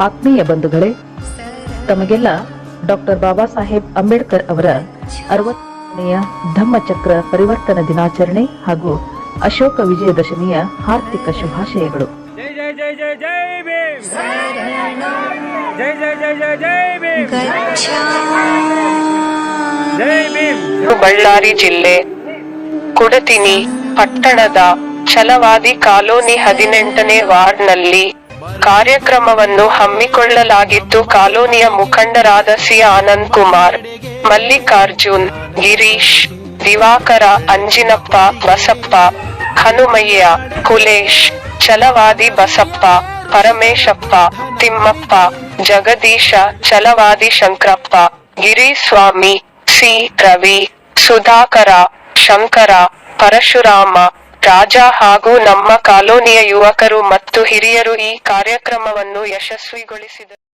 ಆತ್ಮೀಯ ಬಂಧುಗಳೇ ತಮಗೆಲ್ಲ ಡಾಕ್ಟರ್ ಬಾಬಾ ಸಾಹೇಬ್ ಅಂಬೇಡ್ಕರ್ ಅವರ ಅರವತ್ತನೆಯ ಧಮ್ಮಚಕ್ರ ಪರಿವರ್ತನ ದಿನಾಚರಣೆ ಹಾಗೂ ಅಶೋಕ ವಿಜಯದಶಮಿಯ ಹಾರ್ದಿಕ ಶುಭಾಶಯಗಳು. ಜೈ ಜೈ ಜೈ ಜೈ ಜೈ ಭೀಮ್! ಜೈ ಜೈ ಜೈ ಜೈ ಜೈ ಭೀಮ್! ಜೈ ಭೀಮ್! ಬಳ್ಳಾರಿ ಜಿಲ್ಲೆ ಕುಡತಿನಿ ಪಟ್ಟಣದ ಛಲವಾದಿ ಕಾಲೋನಿ ಹದಿನೆಂಟನೇ ವಾರ್ಡ್ನಲ್ಲಿ ಕಾರ್ಯಕ್ರಮವನ್ನು ಹಮ್ಮಿಕೊಳ್ಳಲಾಗಿದ್ದು ಕಾಲೋನಿಯ ಮುಖಂಡರಾದ ಸಿ. ಆನಂದ್ ಕುಮಾರ್, ಮಲ್ಲಿಕಾರ್ಜುನ್, ಗಿರೀಶ್, ದಿವಾಕರ, ಅಂಜಿನಪ್ಪ, ಬಸಪ್ಪ, ಹನುಮಯ್ಯ, ಕುಲೇಶ್, ಛಲವಾದಿ ಬಸಪ್ಪ, ಪರಮೇಶಪ್ಪ, ತಿಮ್ಮಪ್ಪ, ಜಗದೀಶ, ಛಲವಾದಿ ಶಂಕರಪ್ಪ, ಗಿರಿಸ್ವಾಮಿ, ಸಿ. ರವಿ, ಸುಧಾಕರ, ಶಂಕರ, ಪರಶುರಾಮ ರಾಜ ಹಾಗೂ ನಮ್ಮ ಕಾಲೋನಿಯ ಯುವಕರು ಮತ್ತು ಹಿರಿಯರು ಈ ಕಾರ್ಯಕ್ರಮವನ್ನು ಯಶಸ್ವಿಗೊಳಿಸಿದರು.